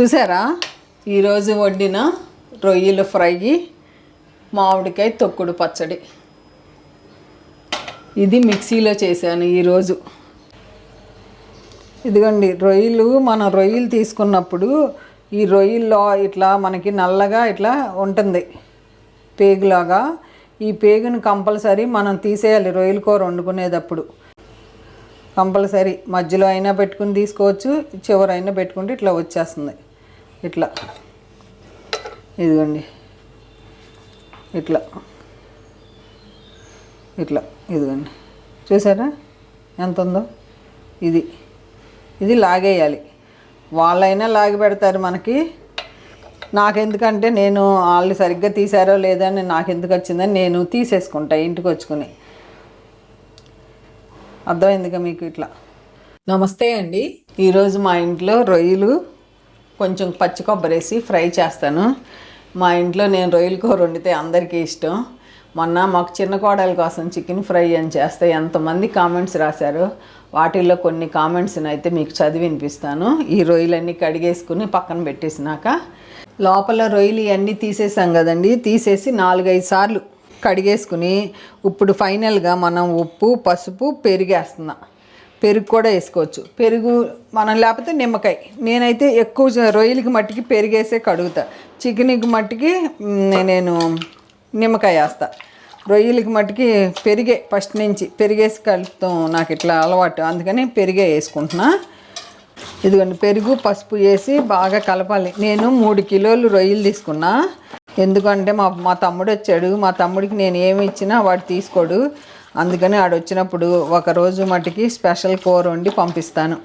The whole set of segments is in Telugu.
చూసారా? ఈరోజు వండిన రొయ్యల ఫ్రై మామిడికాయ తొక్కుడు పచ్చడి. ఇది మిక్సీలో చేశాను ఈరోజు. ఇదిగోండి రొయ్యలు మనం రొయ్యలు తీసుకున్నప్పుడు ఈ రొయ్యల్లో ఇట్లా మనకి నల్లగా ఇట్లా ఉంటుంది. పేగులాగా. ఈ పేగును కంపల్సరీ మనం తీసేయాలి రొయ్యల కూర వండుకునేటప్పుడు. కంపల్సరీ మధ్యలో అయినా పెట్టుకుని తీసుకోవచ్చు చివరైనా పెట్టుకుంటే ఇట్లా వచ్చేస్తుంది. ఇట్లా. ఇదిగోండి. ఇట్లా. ఇట్లా. ఇదిగోండి. చూసారా? ఎంత ఉందో? ఇది. ఇది లాగేయాలి. వాళ్ళైనా లాగి పెడతారు మనకి. నాకెందుకంటే నేను వాళ్ళు సరిగ్గా తీసారో లేదని నాకెందుకు వచ్చిందని నేను తీసేసుకుంటా ఇంటికి వచ్చుకుని. అర్థమైందిగా మీకు ఇట్లా? నమస్తే అండి. ఈరోజు మా ఇంట్లో రొయ్యలు కొంచెం పచ్చి కొబ్బరి వేసి ఫ్రై చేస్తాను. మా ఇంట్లో నేను రొయ్యల కూర వండితే అందరికీ ఇష్టం. మొన్న మాకు చిన్న కోడల కోసం చికెన్ ఫ్రై అని చేస్తే ఎంతమంది కామెంట్స్ రాశారు. వాటిల్లో కొన్ని కామెంట్స్ని అయితే మీకు చదివి వినిపిస్తాను. ఈ రొయ్యలన్నీ కడిగేసుకుని పక్కన పెట్టేసినాక లోపల రొయ్యలు ఇవన్నీ తీసేసాం కదండి. తీసేసి నాలుగైదు సార్లు కడిగేసుకుని ఇప్పుడు ఫైనల్గా మనం ఉప్పు పసుపు పెరిగేస్తున్నాం. పెరుగు కూడా వేసుకోవచ్చు. పెరుగు మనం లేకపోతే నిమ్మకాయ. నేనైతే ఎక్కువ రొయ్యలకి మట్టికి పెరిగేసే కడుగుతా. చికెన్కి మట్టికి నేను నిమ్మకాయ వేస్తా. రొయ్యలకి మట్టికి పెరిగే ఫస్ట్ నుంచి పెరిగేసి కలుపుతాం. నాకు ఇట్లా అలవాటు. అందుకని పెరిగే వేసుకుంటున్నా. ఇదిగోండి పెరుగు పసుపు వేసి బాగా కలపాలి. నేను మూడు కిలోలు రొయ్యలు తీసుకున్నా. ఎందుకంటే మా మా తమ్ముడు వచ్చాడు. మా తమ్ముడికి నేను ఏమి ఇచ్చినా వాడు తీసుకోడు. అందుకని ఆడు వచ్చినప్పుడు ఒక రోజు మటుకి స్పెషల్ కూర వండి పంపిస్తాను.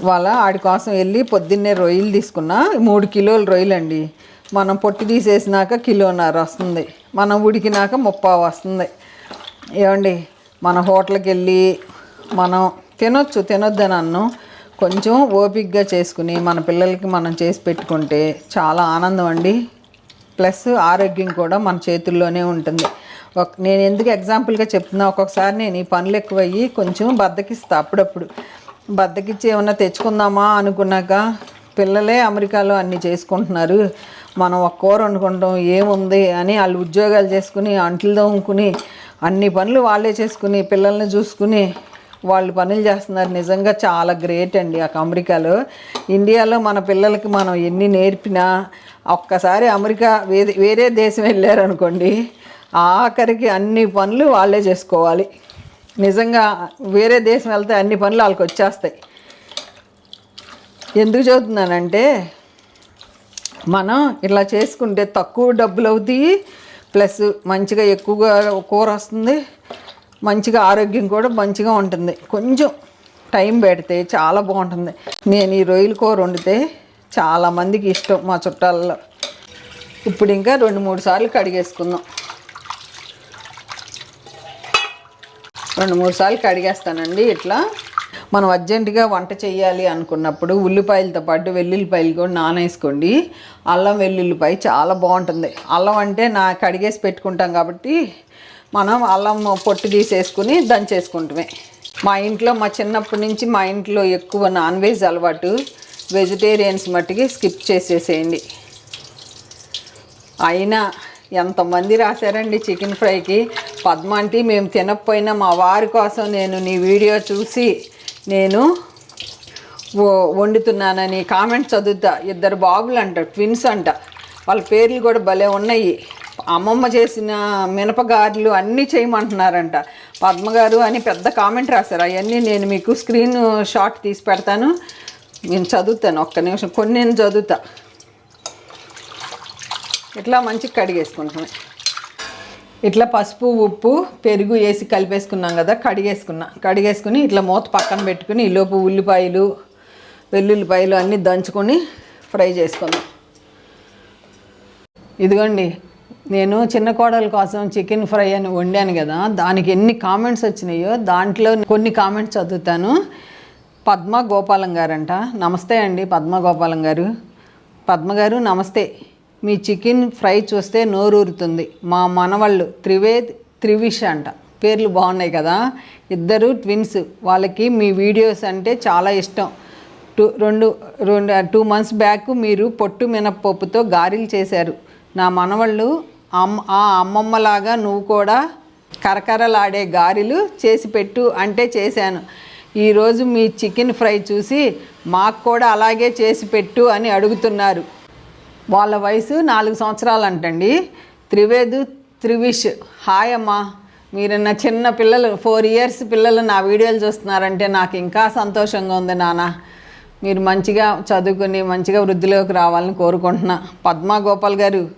వాళ్ళ ఆడి కోసం వెళ్ళి పొద్దున్నే రొయ్యలు తీసుకున్నా. మూడు కిలోలు రొయ్యలు అండి మనం పొట్టి తీసేసినాక కిలోన్నర వస్తుంది. మనం ఉడికినాక ముప్పావు వస్తుంది. ఏమండి? మన హోటల్కి వెళ్ళి మనం తినొచ్చు తినొద్దని అన్నం. కొంచెం ఓపిక్గా చేసుకుని మన పిల్లలకి మనం చేసి పెట్టుకుంటే చాలా ఆనందం అండి. ప్లస్ ఆరోగ్యం కూడా మన చేతుల్లోనే ఉంటుంది. ఒక నేను ఎందుకు ఎగ్జాంపుల్గా చెప్తున్నా ఒక్కొక్కసారి నేను ఈ పనులు ఎక్కువయ్యి కొంచెం బద్దకిస్తా అప్పుడప్పుడు. బద్దకిచ్చి ఏమన్నా తెచ్చుకుందామా అనుకున్నాక పిల్లలే అమెరికాలో అన్నీ చేసుకుంటున్నారు. మనం ఒక కూర వండుకుంటాం ఏముంది అని వాళ్ళు ఉద్యోగాలు చేసుకుని అంట్లు తోముకుని అన్ని పనులు వాళ్ళే చేసుకుని పిల్లల్ని చూసుకుని వాళ్ళు పనులు చేస్తున్నారు. నిజంగా చాలా గ్రేట్ అండి ఆ అమెరికాలో. ఇండియాలో మన పిల్లలకి మనం ఎన్ని నేర్పినా ఒక్కసారి అమెరికా వేరే వేరే దేశం వెళ్ళారనుకోండి ఆఖరికి అన్ని పనులు వాళ్ళే చేసుకోవాలి. నిజంగా వేరే దేశం వెళ్తే అన్ని పనులు వాళ్ళకి వచ్చేస్తాయి. ఎందుకు చదువుతున్నానంటే మనం ఇలా చేసుకుంటే తక్కువ డబ్బులు అవుతాయి ప్లస్ మంచిగా ఎక్కువగా కూర వస్తుంది మంచిగా ఆరోగ్యం కూడా మంచిగా ఉంటుంది. కొంచెం టైం పెడితే చాలా బాగుంటుంది. నేను ఈ రొయ్యల కూర వండితే చాలామందికి ఇష్టం మా చుట్టాలలో. ఇప్పుడు ఇంకా రెండు మూడు సార్లు కడిగేసుకుందాం. రెండు మూడు సార్లు కడిగేస్తానండి ఇట్లా. మనం అర్జెంటుగా వంట చేయాలి అనుకున్నప్పుడు ఉల్లిపాయలతో పాటు వెల్లుల్లిపాయలు కూడా నానేసుకోండి. అల్లం వెల్లుల్లిపాయ చాలా బాగుంటుంది. అల్లం అంటే నా కడిగేసి పెట్టుకుంటాం కాబట్టి మనం అల్లం పొట్టు తీసేసుకుని దంచేసుకుంటామే. మా ఇంట్లో మా చిన్నప్పటి నుంచి మా ఇంట్లో ఎక్కువ నాన్ వెజ్ అలవాటు. వెజిటేరియన్స్ మట్టుకి స్కిప్ చేసేసేయండి. అయినా ఎంతమంది రాశారండి చికెన్ ఫ్రైకి? పద్మ అంటే మేము తినకపోయినా మా వారి కోసం నేను నీ వీడియో చూసి నేను వండుతున్నానని కామెంట్స్ చదువుతా. ఇద్దరు బాబులు అంట ట్విన్స్ అంట. వాళ్ళ పేర్లు కూడా భలే ఉన్నాయి. అమ్మమ్మ చేసిన మినపగారులు అన్నీ చేయమంటున్నారంట. పద్మగారు అని పెద్ద కామెంట్ రాశారు. అవన్నీ నేను మీకు స్క్రీన్ షాట్ తీసి పెడతాను. నేను చదువుతాను ఒక్క నిమిషం. కొన్ని నేను చదువుతా. ఇట్లా మంచిగా కడిగేసుకుంటున్నాను ఇట్లా పసుపు ఉప్పు పెరుగు వేసి కలిపేసుకున్నాం కదా కడిగేసుకున్నా. కడిగేసుకుని ఇట్లా మూత పక్కన పెట్టుకుని ఈలోపు ఉల్లిపాయలు వెల్లుల్లిపాయలు అన్నీ దంచుకొని ఫ్రై చేసుకుందాం. ఇదిగోండి నేను చిన్న కోడల కోసం చికెన్ ఫ్రై అని వండాను కదా దానికి ఎన్ని కామెంట్స్ వచ్చినాయో దాంట్లో కొన్ని కామెంట్స్ చదువుతాను. పద్మ గోపాలం గారంట. నమస్తే అండి పద్మ గోపాలం గారు. పద్మ గారు నమస్తే. మీ చికెన్ ఫ్రై చూస్తే నోరూరుతుంది. మా మనవాళ్ళు త్రివేద్ త్రివిష్ అంట. పేర్లు బాగున్నాయి కదా? ఇద్దరు ట్విన్స్. వాళ్ళకి మీ వీడియోస్ అంటే చాలా ఇష్టం. టూ రెండు రెండు టూ మంత్స్ బ్యాక్ మీరు పొట్టు మినప్పప్పుతో గారెలు చేశారు. నా మనవళ్ళు అమ్మ ఆ అమ్మమ్మలాగా నువ్వు కూడా కరకరలాడే గారెలు చేసి పెట్టు అంటే చేశాను. ఈరోజు మీ చికెన్ ఫ్రై చూసి మాకు కూడా అలాగే చేసి పెట్టు అని అడుగుతున్నారు. వాళ్ళ వయసు నాలుగు సంవత్సరాలు అంటండి త్రివేదు త్రివిష్ హాయ్ అమ్మా మీరు నా చిన్న పిల్లలు ఫోర్ ఇయర్స్ పిల్లలు నా వీడియోలు చూస్తున్నారంటే నాకు ఇంకా సంతోషంగా ఉంది నాన్న. మీరు మంచిగా చదువుకుని మంచిగా వృద్ధిలోకి రావాలని కోరుకుంటున్నా. పద్మా గోపాల్ గారు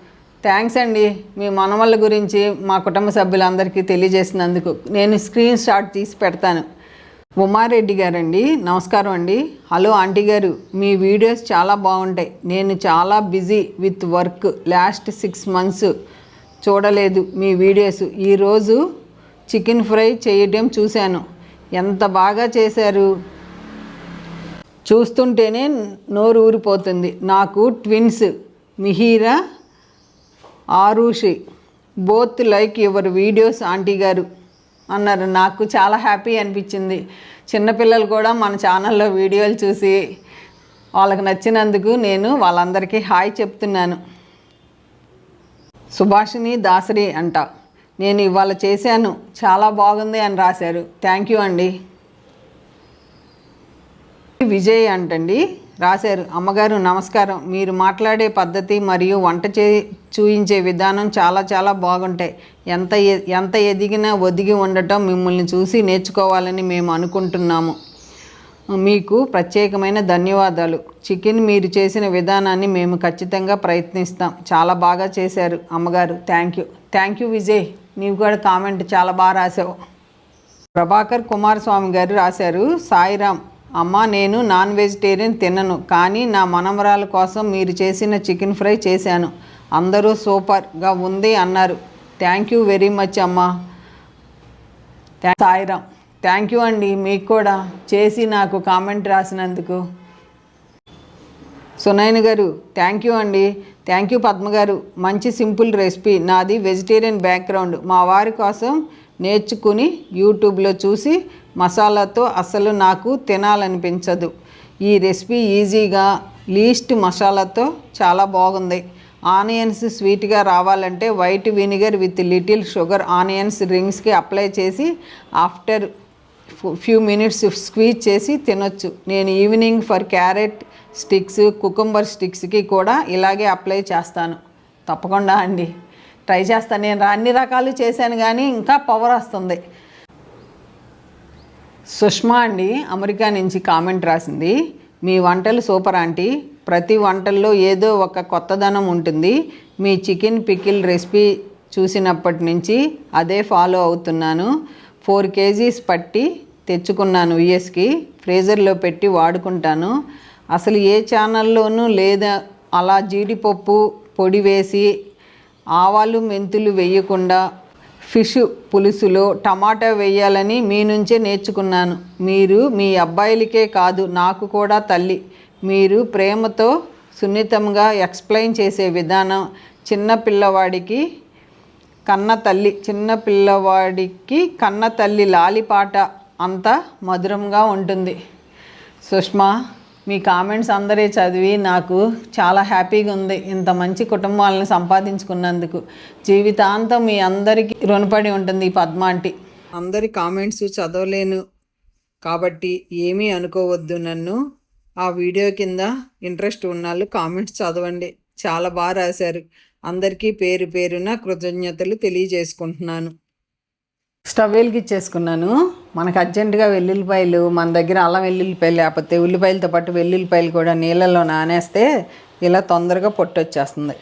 థ్యాంక్స్ అండి. మీ మనవళ్ళ గురించి మా కుటుంబ సభ్యులందరికీ తెలియజేసినందుకు. నేను స్క్రీన్ షాట్ తీసి పెడతాను. ఉమారెడ్డి గారండి. నమస్కారం అండి. హలో ఆంటీ గారు మీ వీడియోస్ చాలా బాగుంటాయి. నేను చాలా busy with work. Last six months చూడలేదు మీ వీడియోస్. ఈరోజు చికెన్ ఫ్రై చేయడం చూశాను. ఎంత బాగా చేశారు? చూస్తుంటేనే నోరు ఊరిపోతుంది. నాకు twins Mihira Arushi both like your videos aunty గారు. అన్నారు. నాకు చాలా హ్యాపీ అనిపించింది. చిన్నపిల్లలు కూడా మన ఛానల్లో వీడియోలు చూసి వాళ్ళకి నచ్చినందుకు నేను వాళ్ళందరికీ హాయ్ చెప్తున్నాను. సుభాషిణి దాసరి అంట. నేను ఇవాళ చేశాను. చాలా బాగుంది అని రాశారు. థ్యాంక్ యూ అండి. విజయ్ అంటండి. రాశారు. అమ్మగారు నమస్కారం. మీరు మాట్లాడే పద్ధతి మరియు వంట చే చూయించే విధానం చాలా చాలా బాగుంటాయి. ఎంత ఎంత ఎదిగినా ఒదిగి ఉండటం మిమ్మల్ని చూసి నేర్చుకోవాలని మేము అనుకుంటున్నాము. మీకు ప్రత్యేకమైన ధన్యవాదాలు. చికెన్ మీరు చేసిన విధానాన్ని మేము ఖచ్చితంగా ప్రయత్నిస్తాం. చాలా బాగా చేశారు అమ్మగారు. Thank you. Thank you Vijay. నీవు కూడా కామెంట్ చాలా బాగా రాసావు. ప్రభాకర్ కుమారస్వామి గారు రాశారు సాయిరామ్ అమ్మ నేను నాన్ వెజిటేరియన్ తినను కానీ నా మనమరాల కోసం మీరు చేసిన చికెన్ ఫ్రై చేశాను. అందరూ సూపర్గా ఉంది అన్నారు. థ్యాంక్ యూ వెరీ మచ్ అమ్మా. సాయిరామ్ థ్యాంక్ యూ అండి మీకు కూడా. చేసి నాకు కామెంట్ రాసినందుకు. సునయన గారు థ్యాంక్ యూ అండి. థ్యాంక్ యూ పద్మ గారు. మంచి సింపుల్ రెసిపీ. నాది వెజిటేరియన్ బ్యాక్గ్రౌండ్. మా వారి కోసం నేర్చుకుని యూట్యూబ్లో చూసి మసాలాతో అసలు నాకు తినాలనిపించదు. ఈ రెసిపీ ఈజీగా లీస్ట్ మసాలాతో చాలా బాగుంది. ఆనియన్స్ స్వీట్గా రావాలంటే white vinegar with little sugar onions రింగ్స్కి apply చేసి ఆఫ్టర్ ఫ్యూ మినిట్స్ స్క్వీజ్ చేసి తినొచ్చు. నేను evening for carrot sticks cucumber స్టిక్స్కి కూడా ఇలాగే అప్లై చేస్తాను. తప్పకుండా అండి. ట్రై చేస్తాను నేను అన్ని రకాలు చేశాను కానీ ఇంకా పవర్ వస్తుంది. సుష్మా అండి అమెరికా నుంచి కామెంట్ రాసింది మీ వంటలు సూపర్ ఆంటీ. ప్రతి వంటల్లో ఏదో ఒక కొత్తదనం ఉంటుంది. మీ చికెన్ పికిల్ రెసిపీ చూసినప్పటి నుంచి అదే ఫాలో అవుతున్నాను. ఫోర్ కేజీస్ పట్టి తెచ్చుకున్నాను యుఎస్కి. ఫ్రీజర్లో పెట్టి వాడుకుంటాను. అసలు ఏ ఛానల్లోనూ లేదా అలా జీడిపప్పు పొడి వేసి ఆవాలు మెంతులు వేయకుండా ఫిష్ పులుసులో టమాటా వేయాలని మీ నుంచే నేర్చుకున్నాను. మీరు మీ అబ్బాయిలకే కాదు నాకు కూడా తల్లి. మీరు ప్రేమతో సున్నితంగా ఎక్స్ప్లెయిన్ చేసే విధానం చిన్న పిల్లవాడికి కన్న తల్లి చిన్న పిల్లవాడికి కన్న తల్లి లాలిపాట అంత మధురంగా ఉంటుంది. సుష్మా మీ కామెంట్స్ అందరే చదివి నాకు చాలా హ్యాపీగా ఉంది. ఇంత మంచి కుటుంబాలను సంపాదించుకున్నందుకు. జీవితాంతం మీ అందరికీ రుణపడి ఉంటుంది ఈ పద్మ అందరి కామెంట్స్ చదవలేను కాబట్టి ఏమీ అనుకోవద్దు నన్ను. ఆ వీడియో కింద ఇంట్రెస్ట్ ఉన్నాళ్ళు కామెంట్స్ చదవండి. చాలా బాగా రాశారు. అందరికీ పేరు పేరున కృతజ్ఞతలు తెలియజేసుకుంటున్నాను. స్టవ్ వెలిగించేసుకున్నాను. మనకు అర్జెంటుగా వెల్లుల్లిపాయలు మన దగ్గర అల్లం వెల్లుల్లిపాయలు లేకపోతే ఉల్లిపాయలతో పాటు వెల్లుల్లిపాయలు కూడా నీళ్ళల్లో నానేస్తే ఇలా తొందరగా పొట్టు వచ్చేస్తుంది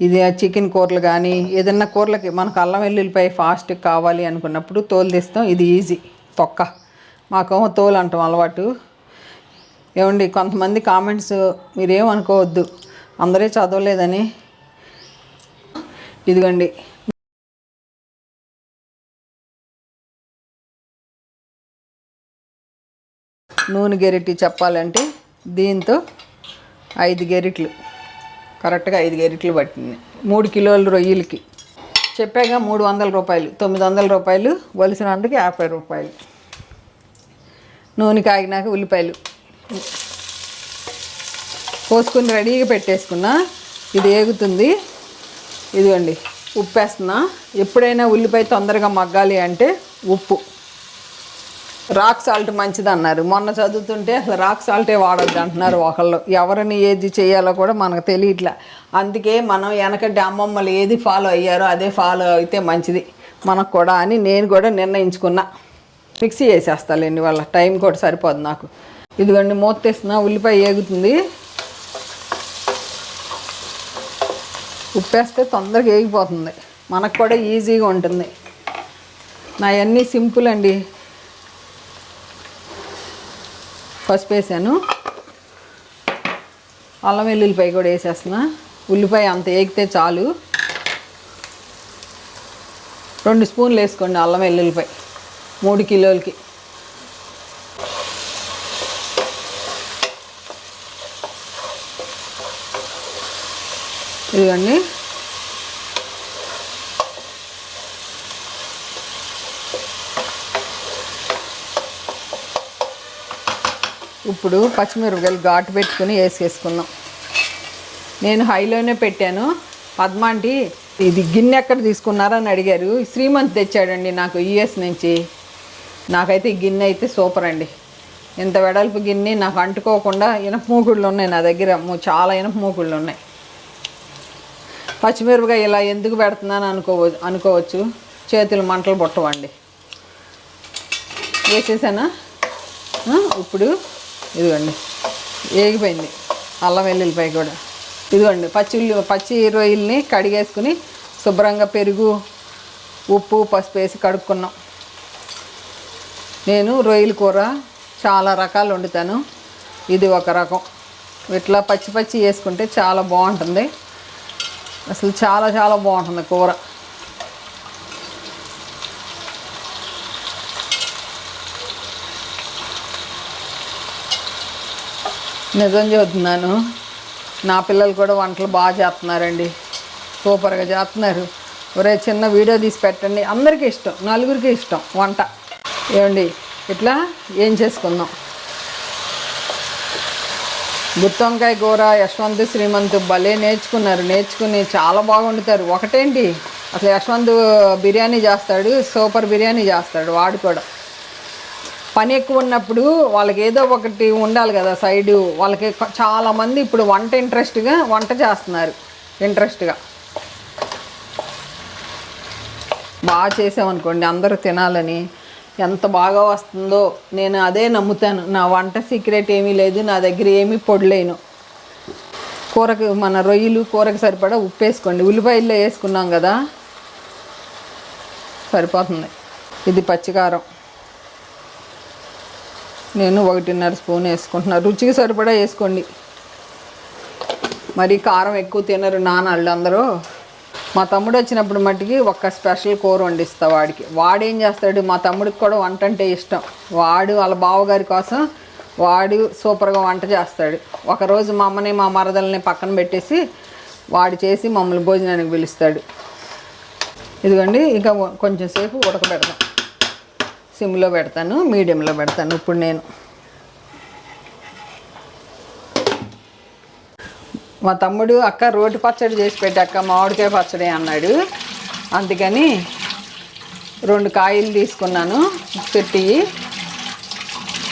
ఇది చికెన్ కూరలు కానీ ఏదన్నా కూరలకి మనకు అల్లం వెల్లుల్లిపాయ ఫాస్ట్ కావాలి అనుకున్నప్పుడు తోలు తీస్తాం. ఇది ఈజీ తొక్క. మాకేమో తోలు అంటాం అలవాటు. ఏమండి కొంతమంది కామెంట్స్ మీరేమనుకోవద్దు. అందరే చదవలేదని. ఇదిగోండి నూనె గెరిటి చెప్పాలంటే దీంతో ఐదు గెరిట్లు. కరెక్ట్గా ఐదు గెరిట్లు పట్టింది. మూడు కిలోల రొయ్యలకి. చెప్పాగా మూడు వందల రూపాయలు. తొమ్మిది వందల రూపాయలు వలిసినందుకు యాభై రూపాయలు. నూనె కాగినాక ఉల్లిపాయలు. కోసుకుని రెడీగా పెట్టేసుకున్నా ఇది ఏగుతుంది. ఇదిగోండి ఉప్పు వేస్తున్నా ఎప్పుడైనా ఉల్లిపాయ తొందరగా మగ్గాలి అంటే ఉప్పు. రాక్ సాల్ట్ మంచిది అన్నారు. మొన్న చదువుతుంటే అసలు రాక్ సాల్టే వాడొద్దు అంటున్నారు ఒకళ్ళు. ఎవరిని ఏది చేయాలో కూడా మనకు తెలియట్లే. అందుకే మనం వెనకటి అమ్మమ్మలు ఏది ఫాలో అయ్యారో అదే ఫాలో అయితే మంచిది. మనకు కూడా అని నేను కూడా నిర్ణయించుకున్నా. మిక్సీ వేసేస్తాలేండి వాళ్ళ టైం కూడా సరిపోదు నాకు. ఇదిగోండి మూత తీస్తున్నా. ఉల్లిపాయ ఏగుతుంది. ఉప్పేస్తే తొందరగా ఏగిపోతుంది. మనకు కూడా ఈజీగా ఉంటుంది. నా అన్నీ సింపుల్ అండి. పసుపు వేసాను. అల్లం వెల్లుల్లిపాయ కూడా వేసేస్తున్నా. ఉల్లిపాయ అంత ఏగితే చాలు. రెండు స్పూన్లు వేసుకోండి అల్లం వెల్లుల్లిపాయ. మూడు కిలోలకి. ఇదిగోండి. ఇప్పుడు పచ్చిమిరపకాయలు ఘాటు పెట్టుకుని వేసేసుకుందాం. నేను హైలోనే పెట్టాను. పద్మాంటి ఇది గిన్నె ఎక్కడ తీసుకున్నారని అడిగారు. శ్రీమంత్ తెచ్చాడండి నాకు యుఎస్ నుంచి. నాకైతే ఈ గిన్నె అయితే సూపర్ అండి. ఇంత వెడల్పు గిన్నె నాకు అంటుకోకుండా ఇనప మూకుళ్ళు ఉన్నాయి నా దగ్గర. చాలా ఇనప మూకుళ్ళు ఉన్నాయి. పచ్చిమిరపకాయ ఇలా ఎందుకు పెడుతున్నాను అనుకో అనుకోవచ్చు. చేతులు మంటలు పుట్టవండి. వేసేసానా? ఇప్పుడు ఇదిగోండి. ఏగిపోయింది. అల్లం వెల్లుల్లిపాయ కూడా. ఇదిగోండి పచ్చి ఉల్లి పచ్చి రొయ్యల్ని కడిగేసుకుని శుభ్రంగా పెరుగు ఉప్పు పసుపు వేసి కడుక్కున్నాం. నేను రొయ్యల కూర చాలా రకాలు వండుతాను. ఇది ఒక రకం. ఇట్లా పచ్చి పచ్చి వేసుకుంటే చాలా బాగుంటుంది. అసలు చాలా చాలా బాగుంటుంది కూర. నిజం చెబుతున్నాను. నా పిల్లలు కూడా వంటలు బాగా చేస్తున్నారండి. సూపర్గా చేస్తున్నారు. ఒరే చిన్న వీడియో తీసి పెట్టండి. అందరికీ ఇష్టం. నలుగురికి ఇష్టం వంట. ఏమండి? ఇట్లా ఏం చేసుకుందాం? గుత్తొంకాయ కూర యశ్వంత్ శ్రీమంత్ భలే నేర్చుకున్నారు. నేర్చుకుని చాలా బాగా వండుతారు ఒకటేంటి? అసలు యశ్వంత్ బిర్యానీ చేస్తాడు సూపర్ బిర్యానీ చేస్తాడు వాడు కూడా. పని ఎక్కువ ఉన్నప్పుడు వాళ్ళకి ఏదో ఒకటి ఉండాలి కదా సైడు. వాళ్ళకి చాలామంది ఇప్పుడు వంట ఇంట్రెస్ట్గా వంట చేస్తున్నారు ఇంట్రెస్ట్గా బాగా చేసామనుకోండి అందరూ తినాలని. ఎంత బాగా వస్తుందో నేను అదే నమ్ముతాను. నా వంట సీక్రెట్ ఏమీ లేదు నా దగ్గర ఏమీ పొడలేను. కూరకు మన రొయ్యలు కూరకు సరిపడా ఉప్పు వేసుకోండి. ఉల్లిపాయల్లో వేసుకున్నాం కదా సరిపోతుంది. ఇది పచ్చికారం. నేను ఒకటిన్నర స్పూన్ వేసుకుంటున్నా. రుచికి సరిపడా వేసుకోండి. మరి కారం ఎక్కువ తినరు నాన్నళ్ళు అందరూ మా తమ్ముడు వచ్చినప్పుడు మట్టికి ఒక్క స్పెషల్ కూర వండిస్తా వాడికి. వాడేం చేస్తాడు మా తమ్ముడికి కూడా వంట అంటే ఇష్టం. వాడు వాళ్ళ బావగారి కోసం వాడు సూపర్గా వంట చేస్తాడు. ఒకరోజు మా అమ్మని మా మరదల్ని పక్కన పెట్టేసి వాడు చేసి మమ్మల్ని భోజనానికి పిలుస్తాడు. ఇదిగోండి ఇంకా కొంచెం సేపు ఉడకబెడదాం. సిమ్లో పెడతాను మీడియంలో పెడతాను ఇప్పుడు నేను. మా తమ్ముడు అక్క రోటి పచ్చడి చేసి పెట్టాక మామిడికాయ పచ్చడి అన్నాడు. అందుకని రెండు కాయలు తీసుకున్నాను పెట్టి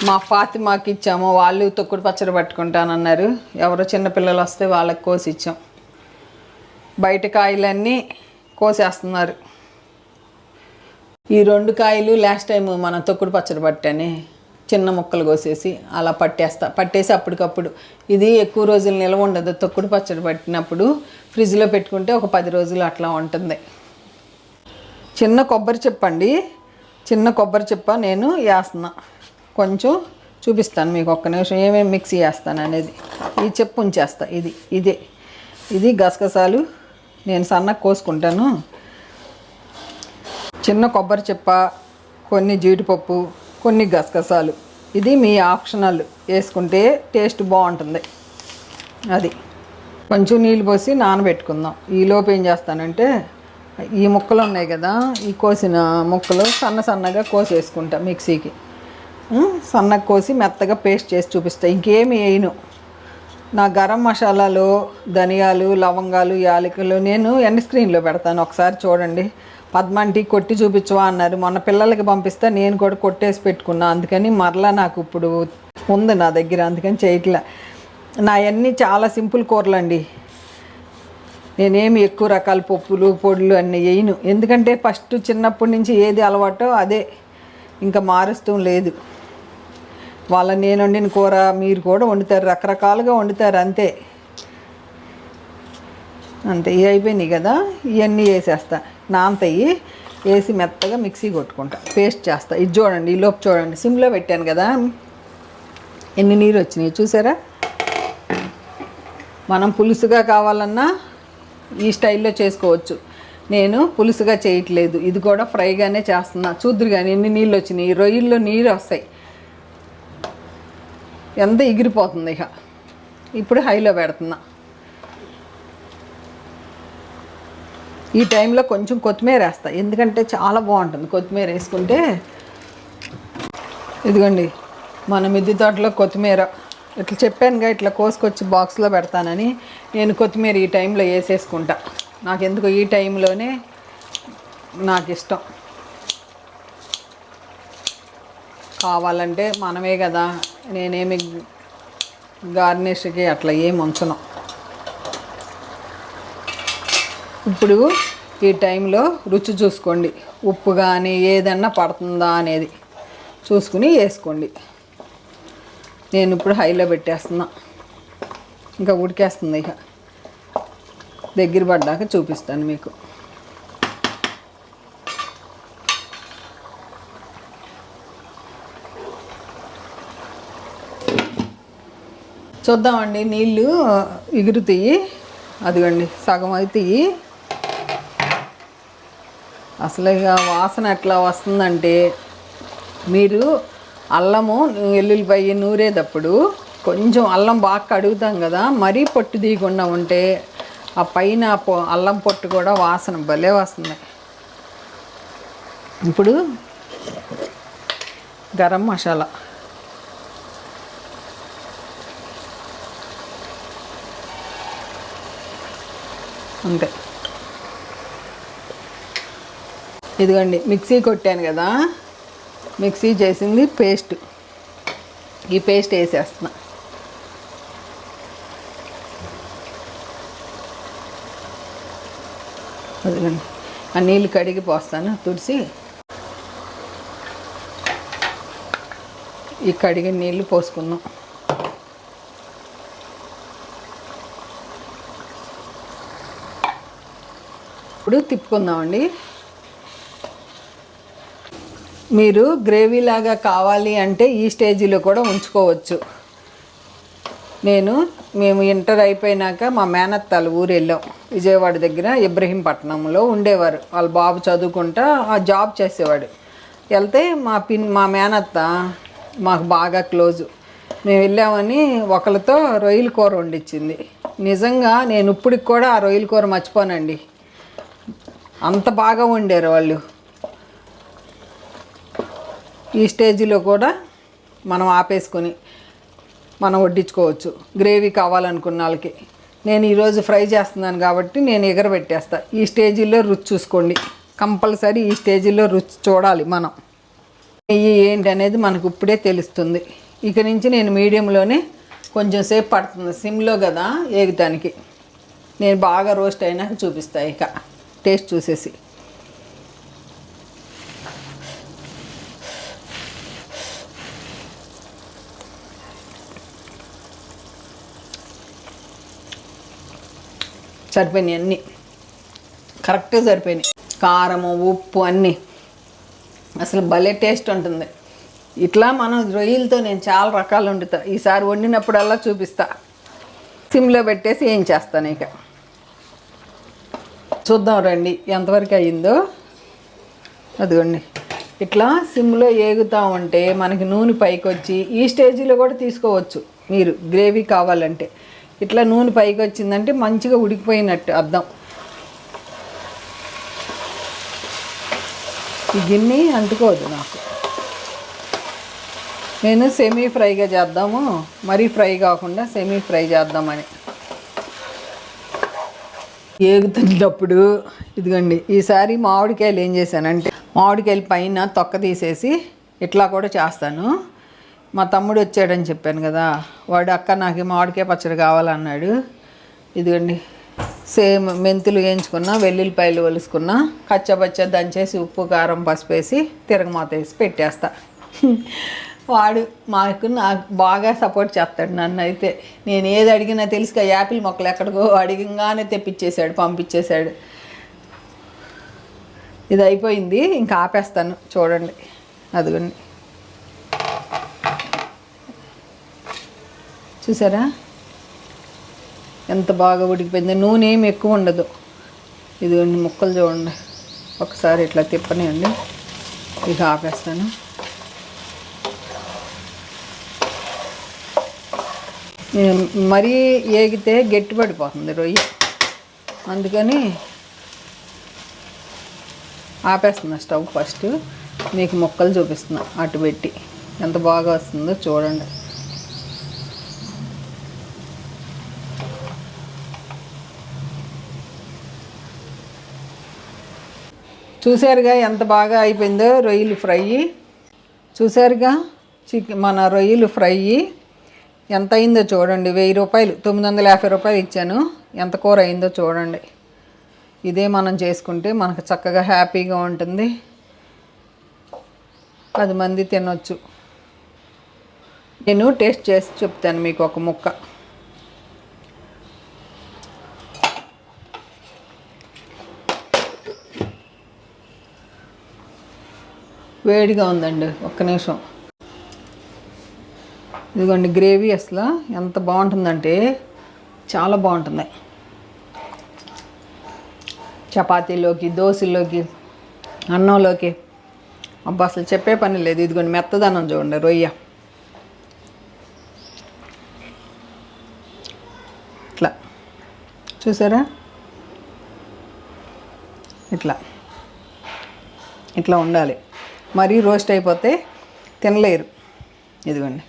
మా ఫాతిమాకి ఇచ్చాము. వాళ్ళు తొక్కుడు పచ్చడి పట్టుకుంటానన్నారు. ఎవరో చిన్నపిల్లలు వస్తే వాళ్ళకి కోసి ఇచ్చాం. బయట కాయలన్నీ కోసేస్తున్నారు. ఈ రెండు కాయలు లాస్ట్ టైం మనం తొక్కుడు పచ్చడి పట్టాని. చిన్న ముక్కలు కోసేసి అలా పట్టేస్తా. పట్టేసి అప్పటికప్పుడు. ఇది ఎక్కువ రోజులు నిల్వ ఉండదు. తొక్కుడు పచ్చడి పట్టినప్పుడు ఫ్రిడ్జ్లో పెట్టుకుంటే ఒక పది రోజులు అట్లా ఉంటుంది. చిన్న కొబ్బరి చెప్పండి చిన్న కొబ్బరి చెప్ప నేను వేస్తున్నా కొంచెం చూపిస్తాను మీకు ఒక్క నిమిషం. ఏమేమి మిక్సీ చేస్తాను అనేది. ఈ చెప్పు ఉంచేస్తా. ఇది. ఇదే. ఇది గసగసాలు. నేను సన్నగా కోసుకుంటాను. చిన్న కొబ్బరి చెప్ప కొన్ని జీడిపప్పు కొన్ని గసగసాలు. ఇది మీ ఆప్షనల్. వేసుకుంటే టేస్ట్ బాగుంటుంది. అది. కొంచెం నీళ్ళు పోసి నానబెట్టుకుందాం. ఈలోపు ఏం చేస్తానంటే ఈ ముక్కలు ఉన్నాయి కదా ఈ కోసిన ముక్కలు సన్న సన్నగా కోసేసుకుంటా మిక్సీకి. సన్నగా కోసి మెత్తగా పేస్ట్ చేసి చూపిస్తా. ఇంకేమి వేయను. నా గరం మసాలాలు ధనియాలు లవంగాలు యాలకులు నేను ఎండ్ స్క్రీన్లో పెడతాను? ఒకసారి చూడండి. పద్మంటి కొట్టి చూపించవా అన్నారు. మొన్న పిల్లలకి పంపిస్తే నేను కూడా కొట్టేసి పెట్టుకున్నా. అందుకని మరలా నాకు ఇప్పుడు ఉంది నా దగ్గర. అందుకని చేయట్లే. నా అన్నీ చాలా సింపుల్ కూరలు అండి నేనేమి ఎక్కువ రకాల పప్పులు పొడులు అన్నీ వేయను. ఎందుకంటే ఫస్ట్ చిన్నప్పటి నుంచి ఏది అలవాటో అదే. ఇంకా మారుస్తూ లేదు. వాళ్ళ నేను వండిన కూర మీరు కూడా వండుతారు. రకరకాలుగా వండుతారు. అంతే. అంతే. ఇవి అయిపోయినాయి కదా. ఇవన్నీ వేసేస్తా. నానతయ్యి వేసి మెత్తగా మిక్సీ కొట్టుకుంటా. పేస్ట్ చేస్తా. ఇది చూడండి ఈ లోపు చూడండి. సిమ్లో పెట్టాను కదా. ఎన్ని నీరు వచ్చినాయి చూసారా? మనం పులుసుగా కావాలన్నా ఈ స్టైల్లో చేసుకోవచ్చు. నేను పులుసుగా చేయట్లేదు. ఇది కూడా ఫ్రైగానే చేస్తున్నా. చూద్దరు కానీ ఎన్ని నీళ్ళు వచ్చినాయి. రొయ్యల్లో నీరు వస్తాయి. ఎంత ఎగిరిపోతుంది ఇక. ఇప్పుడు హైలో పెడుతున్నా. ఈ టైంలో కొంచెం కొత్తిమీర వేస్తా. ఎందుకంటే చాలా బాగుంటుంది కొత్తిమీర వేసుకుంటే. ఇదిగోండి మన మిద్ది తోటలో కొత్తిమీర. ఇట్లా చెప్పానుగా ఇట్లా కోసుకొచ్చి బాక్స్లో పెడతానని నేను కొత్తిమీర ఈ టైంలో వేసేసుకుంటా. నాకు ఎందుకు ఈ టైంలోనే నాకు ఇష్టం కావాలంటే మనమే కదా నేనేమి గార్నిష్కి అట్లా ఏమి ఉంచను. ఇప్పుడు ఈ టైంలో రుచి చూసుకోండి. ఉప్పు కానీ ఏదన్నా పడుతుందా అనేది చూసుకుని వేసుకోండి. నేను ఇప్పుడు హైలో పెట్టేస్తున్నా. ఇంకా ఉడికేస్తుంది ఇక. దగ్గర పడ్డాక చూపిస్తాను మీకు. చూద్దామండి నీళ్ళు ఎగురుతాయి అదిగండి సగం అవుతాయి అసలు ఇక వాసన ఎట్లా వస్తుందంటే మీరు అల్లము ఎల్లుల్లిపాయ నూరేటప్పుడు కొంచెం అల్లం బాగా కడుగుతాం కదా మరీ పొట్టు తీయకుండా ఉంటే ఆ పైన అల్లం పొట్టు కూడా వాసన భలే వస్తుంది. ఇప్పుడు గరం మసాలా. అంతే. ఇదిగోండి మిక్సీ కొట్టాను కదా మిక్సీ చేసింది పేస్ట్. ఈ పేస్ట్ వేసేస్తున్నా. అదిగండి ఆ నీళ్ళు కడిగి పోస్తాను తుడిసి. ఈ కడిగిన నీళ్ళు పోసుకుందాం. ఇప్పుడు తిప్పుకుందామండి. మీరు గ్రేవీ లాగా కావాలి అంటే ఈ స్టేజీలో కూడా ఉంచుకోవచ్చు. నేను మేము ఇంటర్ అయిపోయినాక మా మేనత్తాలు ఊరు వెళ్ళాం విజయవాడ దగ్గర ఇబ్రహీంపట్నంలో ఉండేవారు. వాళ్ళ బాబు చదువుకుంటా ఆ జాబ్ చేసేవాడు. వెళ్తే మా పిన్ మా మేనత్త మాకు బాగా క్లోజు. మేము వెళ్ళామని ఒకరితో రొయ్యల కూర వండిచ్చింది. నిజంగా నేను ఇప్పటికి కూడా ఆ రొయ్యల కూర మర్చిపోనండి. అంత బాగా వండారు వాళ్ళు. ఈ స్టేజ్లో కూడా మనం ఆపేసుకొని మనం వడ్డించుకోవచ్చు. గ్రేవీ కావాలనుకున్న వాళ్ళకి. నేను ఈరోజు ఫ్రై చేస్తున్నాను కాబట్టి నేను ఎగరబెట్టేస్తా. ఈ స్టేజీలో రుచి చూసుకోండి. కంపల్సరీ ఈ స్టేజీలో రుచి చూడాలి మనం. నెయ్యి ఏంటి అనేది మనకు ఇప్పుడే తెలుస్తుంది. ఇక నుంచి నేను మీడియంలోనే కొంచెం సేపు పడుతుంది. సిమ్లో కదా ఏగటానికి. నేను బాగా రోస్ట్ అయినాక చూపిస్తా ఇక. టేస్ట్ చూసేసి. సరిపోయినాయి అన్నీ. కరెక్ట్గా సరిపోయినాయి. కారము ఉప్పు అన్నీ. అసలు భలే టేస్ట్ ఉంటుంది. ఇట్లా మనం రొయ్యలతో నేను చాలా రకాలు వండుతా. ఈసారి వండినప్పుడల్లా చూపిస్తా. సిమ్లో పెట్టేసి ఏం చేస్తాను ఇక? చూద్దాం రండి ఎంతవరకు అయ్యిందో. అదిగోండి. ఇట్లా సిమ్లో ఏగుతూ ఉంటే మనకి నూనె పైకి వచ్చి ఈ స్టేజీలో కూడా తీసుకోవచ్చు. మీరు గ్రేవీ కావాలంటే. ఇట్లా నూనె పైకి వచ్చిందంటే మంచిగా ఉడికిపోయినట్టు అర్థం. ఈ గిన్నె అంటుకోదు నాకు. నేను సెమీ ఫ్రైగా చేద్దాము. మరీ ఫ్రై కాకుండా సెమీ ఫ్రై చేద్దామని. ఏగుతున్నప్పుడు ఇదిగోండి ఈసారి మామిడికాయలు ఏం చేశానంటే మామిడికాయలు పైన తొక్క తీసేసి ఇట్లా కూడా చేస్తాను. మా తమ్ముడు వచ్చాడని చెప్పాను కదా వాడు అక్క నాకు మామిడికాయ పచ్చడి కావాలన్నాడు. ఇదిగోండి సేమ్ మెంతులు వేయించుకున్న వెల్లుల్లిపాయలు ఒలుసుకున్న కచ్చబచ్చ దంచేసి ఉప్పు కారం పసుపు వేసి తిరగమాత వేసి పెట్టేస్తా. వాడు మాకు నాకు బాగా సపోర్ట్ చేస్తాడు నన్ను అయితే. నేను ఏది అడిగినా తెలుసుక యాపిల్ మొక్కలు ఎక్కడికో అడిగంగానే తెప్పించేశాడు పంపించేశాడు ఇది అయిపోయింది ఇంకా ఆపేస్తాను చూడండి. అదిగండి. చూసారా? ఎంత బాగా ఉడికిపోయింది. నూనె ఏమి ఎక్కువ ఉండదు. ఇదిగోండి ముక్కలు చూడండి. ఒకసారి ఇట్లా తిప్పనివ్వండి. ఇక ఆపేస్తాను. నేను మరీ ఏగితే గట్టి పడిపోతుంది రొయ్య. అందుకని ఆపేస్తున్నా స్టవ్ ఫస్ట్. మీకు ముక్కలు చూపిస్తున్నా. అటు పెట్టి. ఎంత బాగా వస్తుందో చూడండి. చూసారుగా ఎంత బాగా అయిపోయిందో రొయ్యలు ఫ్రై. చూసారుగా చికెన్ మన రొయ్యలు ఫ్రై. ఎంత అయిందో చూడండి. వెయ్యి రూపాయలు తొమ్మిది వందల యాభై రూపాయలు ఇచ్చాను. ఎంత కూర అయిందో చూడండి. ఇదే మనం చేసుకుంటే మనకు చక్కగా హ్యాపీగా ఉంటుంది. పది మంది తినొచ్చు. నేను టేస్ట్ చేసి చెప్తాను మీకు ఒక ముక్క. వేడిగా ఉందండి. ఒక్క నిమిషం. ఇదిగోండి గ్రేవీ అసలు ఎంత బాగుంటుందంటే చాలా బాగుంటుంది చపాతీలోకి దోశల్లోకి అన్నంలోకి. అబ్బా అసలు చెప్పే పని లేదు. ఇదిగోండి మెత్తదనం చూడండి రొయ్య. ఇట్లా. చూసారా? ఇట్లా. ఇట్లా ఉండాలి. మరీ రోస్ట్ అయిపోతే తినలేరు. ఇదిగోండి.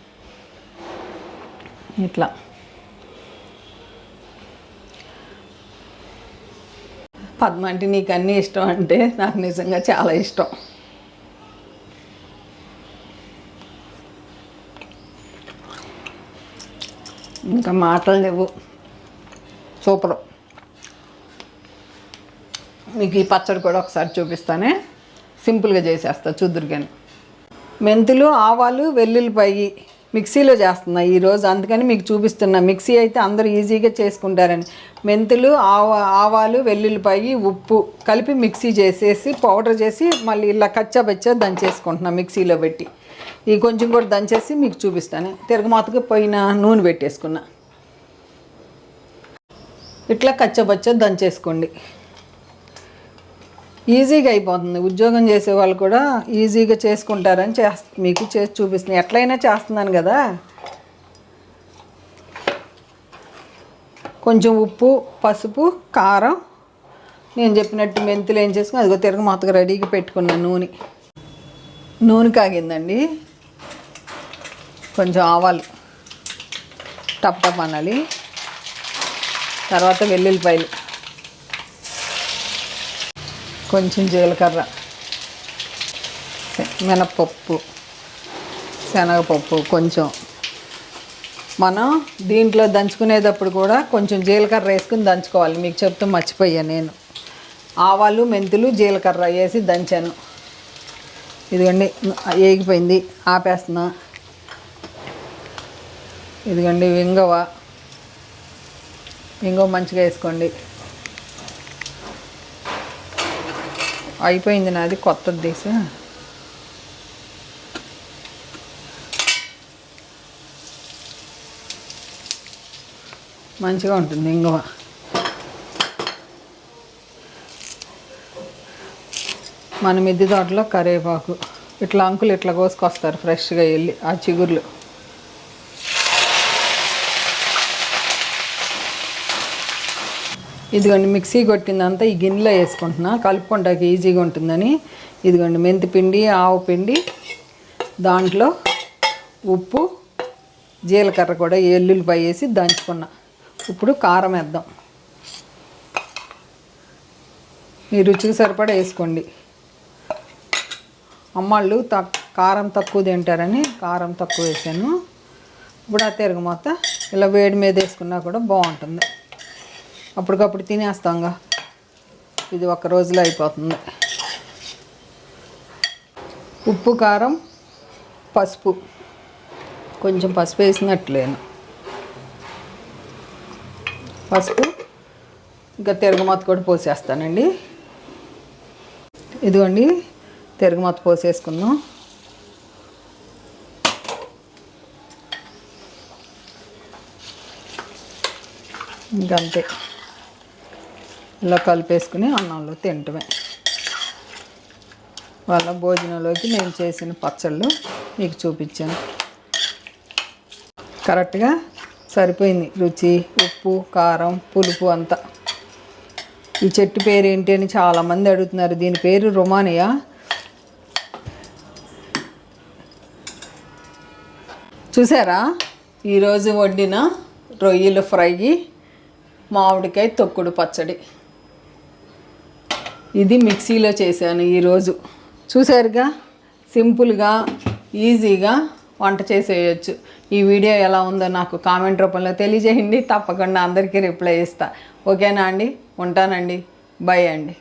ఇట్లా. పద్మ అంటే నీకు అన్నీ ఇష్టం అంటే నాకు నిజంగా చాలా ఇష్టం. ఇంకా మాటలు లేవు. సూపర్. మీకు ఈ పచ్చడి కూడా ఒకసారి చూపిస్తానే. సింపుల్గా చేసేస్తా చూద్దురు కానీ మెంతులు ఆవాలు వెల్లుల్లిపాయి మిక్సీలో చేస్తున్నా ఈరోజు అందుకని మీకు చూపిస్తున్నా. మిక్సీ అయితే అందరూ ఈజీగా చేసుకుంటారని. మెంతులు ఆవ ఆవాలు వెల్లుల్లిపాయి ఉప్పు కలిపి మిక్సీ చేసేసి పౌడర్ చేసి మళ్ళీ ఇలా కచ్చబెచ్చ దంచేసుకుంటున్నా మిక్సీలో పెట్టి. ఈ కొంచెం కూడా దంచేసి మీకు చూపిస్తాను. తిరగమాతకి పోయిన నూనె పెట్టేసుకున్నా. ఇట్లా కచ్చబచ్చ దంచేసుకోండి. ఈజీగా అయిపోతుంది. ఉద్యోగం చేసే వాళ్ళు కూడా ఈజీగా చేసుకుంటారని చే మీకు చేసి చూపిస్తుంది ఎట్లయినా చేస్తున్నాను కదా? కొంచెం ఉప్పు పసుపు కారం నేను చెప్పినట్టు మెంతులు ఏం చేసుకుని అదిగో తిరగ మొత్తగా రెడీగా పెట్టుకున్నాను నూనె. నూనె కాగిందండి. కొంచెం ఆవాలు టప్ టప్ అనాలి తర్వాత వెల్లుల్లిపాయలు. కొంచెం జీలకర్ర మినపప్పు మినప్పప్పు శనగపప్పు కొంచెం. మనం దీంట్లో దంచుకునేటప్పుడు కూడా కొంచెం జీలకర్ర వేసుకుని దంచుకోవాలి. మీకు చెప్తూ మర్చిపోయాను నేను. ఆవాలు మెంతులు జీలకర్ర వేసి దంచాను. ఇదిగోండి ఏగిపోయింది ఆపేస్తున్నా. ఇదిగోండి వింగవ. వింగవ మంచిగా వేసుకోండి. అయిపోయింది నాది కొత్తది తీసి. మంచిగా ఉంటుంది ఇంగువ. మన మిద్దె తోటలో కరివేపాకు. ఇట్లా అంకులు ఇట్లా కోసుకొస్తారు ఫ్రెష్గా వెళ్ళి ఆ చిగుర్లు. ఇదిగోండి మిక్సీ కొట్టిందంతా ఈ గిన్నెలో వేసుకుంటున్నా. కలుపుకుంటాక ఈజీగా ఉంటుందని. ఇదిగోండి మెంతి పిండి ఆవు పిండి దాంట్లో ఉప్పు జీలకర్ర కూడా ఎల్లుల్లిపాయ వేసి దంచుకున్నా. ఇప్పుడు కారం వేద్దాం. మీ రుచికి సరిపడా వేసుకోండి. అమ్మాళ్ళు తక్ కారం తక్కువ తింటారని కారం తక్కువ వేసాను. ఇప్పుడు ఆ తిరగ మొత్తం ఇలా వేడి మీద వేసుకున్నా కూడా బాగుంటుంది. అప్పటికప్పుడు తినేస్తాంగా. ఇది ఒక రోజులో అయిపోతుంది. ఉప్పు కారం పసుపు. కొంచెం పసుపు వేసినట్లేను పసుపు ఇంకా తిరగమాత కూడా పోసేస్తానండి. ఇదిగోండి తిరగమాత పోసేసుకుందాం. ఇంకంతే. ఇలా కలిపేసుకుని అన్నంలో తింటమే. వాళ్ళ భోజనంలోకి నేను చేసిన పచ్చళ్ళు మీకు చూపించాను. కరెక్ట్గా సరిపోయింది. రుచి ఉప్పు కారం పులుపు అంతా. ఈ చెట్టు పేరు ఏంటి అని చాలామంది అడుగుతున్నారు. దీని పేరు రొమానియా. చూసారా? ఈరోజు వండిన రొయ్యలు ఫ్రై మామిడికాయ తొక్కుడు పచ్చడి. ఇది మిక్సీలో చేశాను ఈరోజు. చూసారుగా సింపుల్గా ఈజీగా వంట చేసేయచ్చు. ఈ వీడియో ఎలా ఉందో నాకు కామెంట్ రూపంలో తెలియజేయండి. తప్పకుండా అందరికీ రిప్లై ఇస్తా. ఓకేనా అండి? ఉంటానండి. బై అండి.